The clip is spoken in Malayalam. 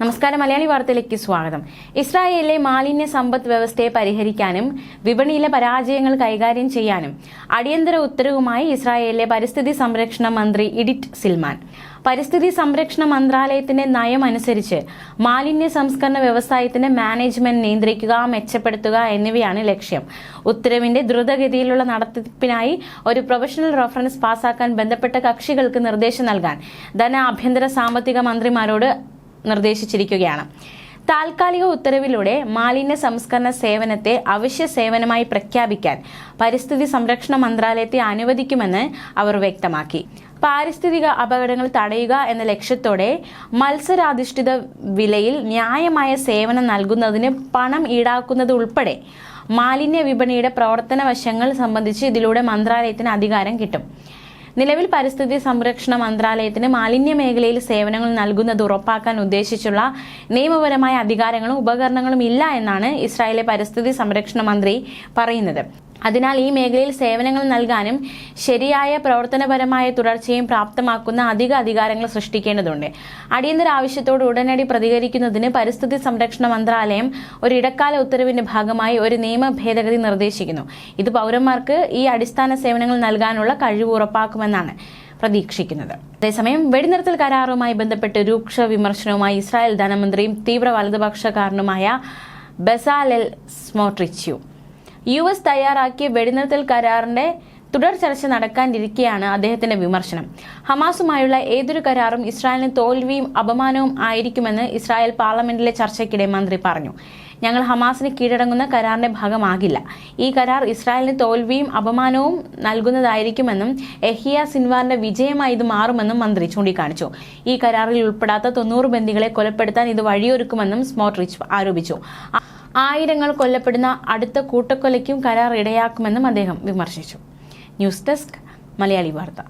നമസ്കാരം മലയാളി വാർത്തയിലേക്ക് സ്വാഗതം. ഇസ്രായേലിലെ മാലിന്യ സമ്പദ് വ്യവസ്ഥയെ പരിഹരിക്കാനും വിപണിയിലെ പരാജയങ്ങൾ കൈകാര്യം ചെയ്യാനും അടിയന്തര ഉത്തരവുമായി ഇസ്രായേലിലെ പരിസ്ഥിതി സംരക്ഷണ മന്ത്രി ഇഡിറ്റ് സിൽമാൻ. പരിസ്ഥിതി സംരക്ഷണ മന്ത്രാലയത്തിന്റെ നയം അനുസരിച്ച് മാലിന്യ സംസ്കരണ വ്യവസായത്തിന്റെ മാനേജ്മെന്റ് നിയന്ത്രിക്കുക മെച്ചപ്പെടുത്തുക എന്നിവയാണ് ലക്ഷ്യം. ഉത്തരവിന്റെ ദ്രുതഗതിയിലുള്ള നടത്തിപ്പിനായി ഒരു പ്രൊഫഷണൽ റഫറൻസ് പാസാക്കാൻ ബന്ധപ്പെട്ട കക്ഷികൾക്ക് നിർദ്ദേശം നൽകാൻ ധന ആഭ്യന്തര സാമ്പത്തിക മന്ത്രിമാരോട് നിർദ്ദേശിച്ചിരിക്കുകയാണ്. താൽക്കാലിക ഉത്തരവിലൂടെ മാലിന്യ സംസ്കരണ സേവനത്തെ അവശ്യ സേവനമായി പ്രഖ്യാപിക്കാൻ പരിസ്ഥിതി സംരക്ഷണ മന്ത്രാലയത്തെ അനുവദിക്കുമെന്ന് അവർ വ്യക്തമാക്കി. പാരിസ്ഥിതിക അപകടങ്ങൾ തടയുക എന്ന ലക്ഷ്യത്തോടെ മത്സരാധിഷ്ഠിത വിലയിൽ ന്യായമായ സേവനം നൽകുന്നതിന് പണം ഈടാക്കുന്നത് ഉൾപ്പെടെ മാലിന്യ വിപണിയുടെ പ്രവർത്തന വശങ്ങൾ സംബന്ധിച്ച് ഇതിലൂടെ മന്ത്രാലയത്തിന് അധികാരം കിട്ടും. നിലവിൽ പരിസ്ഥിതി സംരക്ഷണ മന്ത്രാലയത്തിന് മാലിന്യ മേഖലയിൽ സേവനങ്ങൾ നൽകുന്നത് ഉറപ്പാക്കാൻ ഉദ്ദേശിച്ചുള്ള നിയമപരമായ അധികാരങ്ങളും ഉപകരണങ്ങളും ഇല്ല എന്നാണ് ഇസ്രായേലിലെ പരിസ്ഥിതി സംരക്ഷണ മന്ത്രി പറയുന്നത്. അതിനാൽ ഈ മേഖലയിൽ സേവനങ്ങൾ നൽകാനും ശരിയായ പ്രവർത്തനപരമായ തുടർച്ചയും പ്രാപ്തമാക്കുന്ന അധിക അധികാരങ്ങൾ സൃഷ്ടിക്കേണ്ടതുണ്ട്. അടിയന്തര ആവശ്യത്തോട് ഉടനടി പ്രതികരിക്കുന്നതിന് പരിസ്ഥിതി സംരക്ഷണ മന്ത്രാലയം ഒരു ഇടക്കാല ഉത്തരവിന്റെ ഭാഗമായി ഒരു നിയമ ഭേദഗതി നിർദ്ദേശിക്കുന്നു. ഇത് പൗരന്മാർക്ക് ഈ അടിസ്ഥാന സേവനങ്ങൾ നൽകാനുള്ള കഴിവ് ഉറപ്പാക്കുമെന്നാണ് പ്രതീക്ഷിക്കുന്നത്. അതേസമയം വെടിനിർത്തൽ കരാറുമായി ബന്ധപ്പെട്ട് രൂക്ഷ വിമർശനവുമായി ഇസ്രായേൽ ധനമന്ത്രിയും തീവ്ര വലതുപക്ഷക്കാരനുമായ ബസാലെൽ സ്മോട്രിച്ചു യു എസ് തയ്യാറാക്കിയ വെടിനിർത്തൽ കരാറിന്റെ തുടർ ചർച്ച നടക്കാനിരിക്കെയാണ് അദ്ദേഹത്തിന്റെ വിമർശനം. ഹമാസുമായുള്ള ഏതൊരു കരാറും ഇസ്രായേലിന് തോൽവിയും അപമാനവും ആയിരിക്കുമെന്ന് ഇസ്രായേൽ പാർലമെന്റിലെ ചർച്ചയ്ക്കിടെ മന്ത്രി പറഞ്ഞു. ഞങ്ങൾ ഹമാസിന് കീഴടങ്ങുന്ന കരാറിന്റെ ഭാഗമാകില്ല. ഈ കരാർ ഇസ്രായേലിന് തോൽവിയും അപമാനവും നൽകുന്നതായിരിക്കുമെന്നും എഹിയ സിൻവാറിന്റെ വിജയമായി ഇത് മാറുമെന്നും മന്ത്രി ചൂണ്ടിക്കാണിച്ചു. ഈ കരാറിൽ ഉൾപ്പെടാത്ത തൊണ്ണൂറ് ബന്ദികളെ കൊലപ്പെടുത്താൻ ഇത് വഴിയൊരുക്കുമെന്നും സ്മോട്രിച്ച് ആരോപിച്ചു. ആയിരങ്ങൾ കൊല്ലപ്പെടുന്ന അടുത്ത കൂട്ടക്കൊലയ്ക്കും കരാർ ഇടയാക്കുമെന്നും അദ്ദേഹം വിമർശിച്ചു. ന്യൂസ് ഡെസ്ക് മലയാളി വാർത്ത.